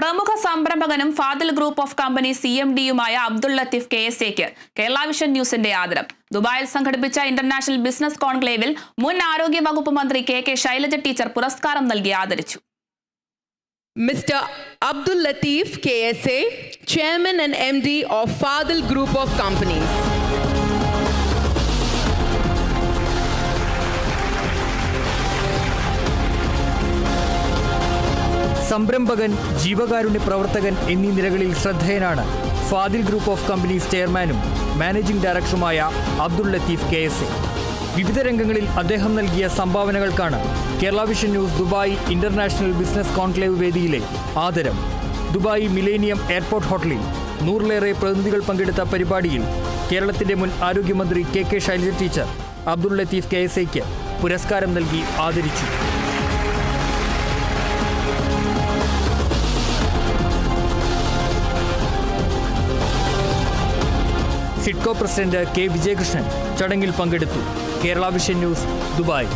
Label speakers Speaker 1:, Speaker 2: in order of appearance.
Speaker 1: പ്രമുഖ സംരംഭകനും Fadil group of company C M ഡിയുമായ Abdul Latheef K S എക്ക് Kerala vision ന്യൂസിന്റെ ആദരം ദുബായിൽ സംഘടിപ്പിച്ച ഇന്റർനാഷണൽ ബിസിനസ് കോൺക്ലേവിൽ മുൻ ആരോഗ്യ വകുപ്പ് മന്ത്രി കെ കെ ശൈലജ ടീച്ചർ പുരസ്കാരം നൽകി ആദരിച്ചു
Speaker 2: mister Abdul Latheef K S A chairman and M D of Fadil group of Companies.
Speaker 3: സംരംഭകൻ ജീവകാരുണ്യ പ്രവർത്തകൻ എന്നീ നിലകളിൽ ശ്രദ്ധേയനാണ്. ഫാദിൽ ഗ്രൂപ്പ് ഓഫ് കമ്പനീസ് ചെയർമാനും മാനേജിംഗ് ഡയറക്ടറുമായ Abdul Latheef K S A. വിവിധ രംഗങ്ങളിൽ അദ്ദേഹം നൽകിയ സംഭാവനകൾക്കാണ് Kerala vision news Dubai international business conclave വേദിയിലെ ആദരം. ദുബായ് മിലേനിയം എയർപോർട്ട് ഹോട്ടലിൽ നൂറിലേറെ പ്രതിനിധികൾ പങ്കെടുത്ത പരിപാടിയിൽ കേരളത്തിന്റെ മുൻ ആരോഗ്യമന്ത്രി K K Shailaja teacher Abdul Latheef K S എക്ക് പുരസ്കാരം നൽകി ആദരിച്ചു. സിഡ്കോ പ്രസിഡന്റ് കെ വിജയകൃഷ്ണൻ ചടങ്ങിൽ പങ്കെടുത്തു. Kerala vision news Dubai.